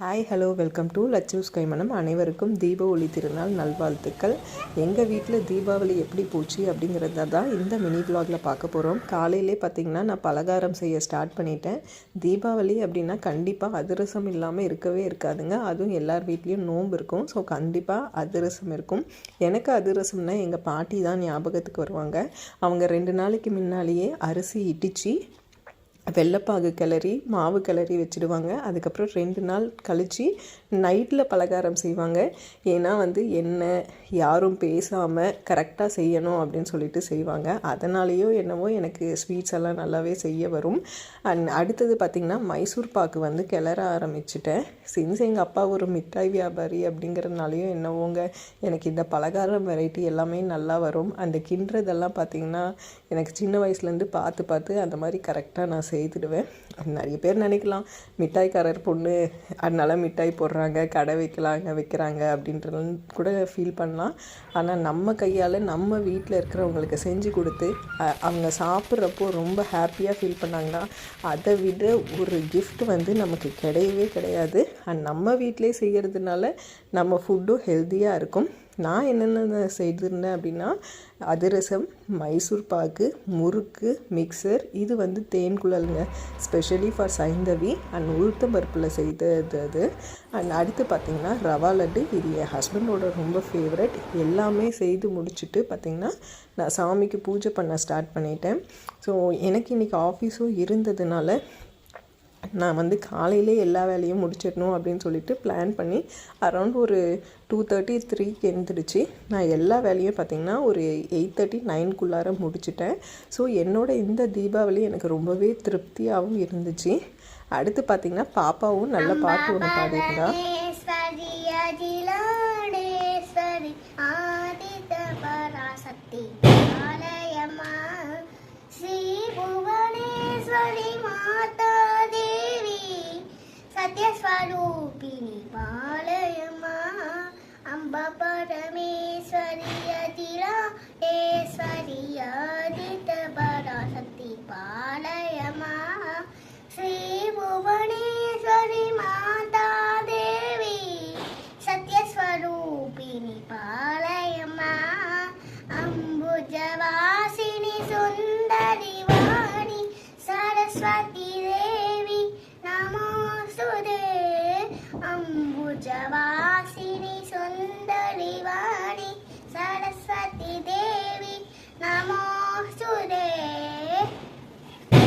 Hi hello welcome to Latchu's Kaimanam அனைவருக்கும் தீப ஒளி திருநாள் நல்வாழ்த்துக்கள். எங்கள் வீட்டில் தீபாவளி எப்படி போச்சு அப்படிங்கிறத தான் இந்த மினி vlogல பார்க்க போகிறோம் காலையிலே பார்த்திங்கன்னா நான் பலகாரம் செய்ய ஸ்டார்ட் பண்ணிட்டேன். தீபாவளி அப்படின்னா கண்டிப்பாக அதிரசம் இல்லாமல் இருக்கவே இருக்காதுங்க. அதுவும் எல்லார் வீட்லேயும் நோன்பு இருக்கும். ஸோ கண்டிப்பாக அதிரசம் இருக்கும். எனக்கு அதிரசம்னா எங்கள் பாட்டி தான் ஞாபகத்துக்கு வருவாங்க. அவங்க ரெண்டு நாளைக்கு முன்னாலேயே அரிசி இடித்து வெள்ளைப்பாகு கிளறி மாவு கிளறி வச்சுடுவாங்க. அதுக்கப்புறம் ரெண்டு நாள் கழித்து நைட்டில் பலகாரம் செய்வாங்க. ஏன்னா வந்து என்ன யாரும் பேசாமல் கரெக்டாக செய்யணும் அப்படின்னு சொல்லிட்டு செய்வாங்க. அதனாலேயோ என்னவோ எனக்கு ஸ்வீட்ஸ் எல்லாம் நல்லாவே செய்ய வரும். அண்ட் அடுத்தது பார்த்திங்கன்னா மைசூர் பாக்கு வந்து கிளற ஆரம்பிச்சிட்டேன். சின்ஸ் எங்கள் அப்பா ஒரு மிட்டாய் வியாபாரி அப்படிங்கிறதுனாலையும் என்னவோங்க எனக்கு இந்த பலகாரம் வெரைட்டி எல்லாமே நல்லா வரும். அந்த கிண்டுறதெல்லாம் பார்த்திங்கன்னா எனக்கு சின்ன வயசுலேருந்து பார்த்து பார்த்து அந்த மாதிரி கரெக்டாக நான் செய்துடுவேன் நிறைய பேர் நினைக்கலாம். மிட்டாய்க்காரர் பொண்ணு அதனால மிட்டாய் போடுறாங்க கடை வைக்கலாங்க வைக்கிறாங்க அப்படின்றது கூட ஃபீல் பண்ணலாம். ஆனால் நம்ம கையால் நம்ம வீட்டில் இருக்கிறவங்களுக்கு செஞ்சு கொடுத்து அவங்க சாப்பிட்றப்போ ரொம்ப ஹாப்பியாக ஃபீல் பண்ணாங்கன்னா அதை விட ஒரு கிஃப்ட் வந்து நமக்கு கிடையவே கிடையாது. அண்ட் நம்ம வீட்டிலே செய்கிறதுனால நம்ம ஃபுட்டும் ஹெல்த்தியாக இருக்கும். நான் என்னென்ன செய்திருந்தேன் அப்படின்னா அதிரசம் மைசூர் பாக்கு முறுக்கு மிக்சர் இது வந்து தேன் குழலுங்க. ஸ்பெஷலி ஃபார் சைந்தவி அண்ட் உளுத்தம் பருப்பில் செய்தது அது. அண்ட் அடுத்து பார்த்திங்கன்னா ரவா லட்டு. இது என் ஹஸ்பண்டோட ரொம்ப ஃபேவரட் எல்லாமே செய்து முடிச்சுட்டு பார்த்திங்கன்னா நான் சாமிக்கு பூஜை பண்ண ஸ்டார்ட் பண்ணிட்டேன். ஸோ எனக்கு இன்றைக்கி ஆஃபீஸும் இருந்ததுனால நான் வந்து காலையிலே எல்லா வேலையும் முடிச்சிடணும் அப்படின்னு சொல்லிட்டு பிளான் பண்ணி அரௌண்ட் ஒரு டூ தேர்ட்டி த்ரீக்கு எழுந்திரிச்சு நான் எல்லா வேலையும் பார்த்திங்கன்னா ஒரு எயிட் தேர்ட்டி நைன்குள்ளார முடிச்சிட்டேன். ஸோ என்னோட இந்த தீபாவளி எனக்கு ரொம்பவே திருப்தியாகவும் இருந்துச்சு. அடுத்து பார்த்திங்கன்னா பாப்பாவும் நல்ல பாட்டு ஒன்று பாடியிருந்தா ஸ்ரீ புவனேஸ்வரி மாதா சத்யஸ்வரூபிணி பாலயமா அம்ப பரமேஸ்வரி அகிலாண்டேஸ்வரி ஆதித்த பராசக்தி பாலயமா ஸ்ரீ புவனேஸ்வரி மாதா தேவி சத்யஸ்வரூபிணி பாலயமா அம்புஜவாசினி சுந்தரி ஜவாசினி சுந்தரி வாணி சரஸ்வதி தேவி நமோஸ்துதே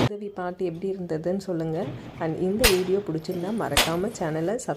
உதவி பாட்டு எப்படி இருந்ததுன்னு சொல்லுங்கள் அண்ட் இந்த வீடியோ பிடிச்சிருந்தா மறக்காமல் சேனலை சப்ஸ்கிரைப்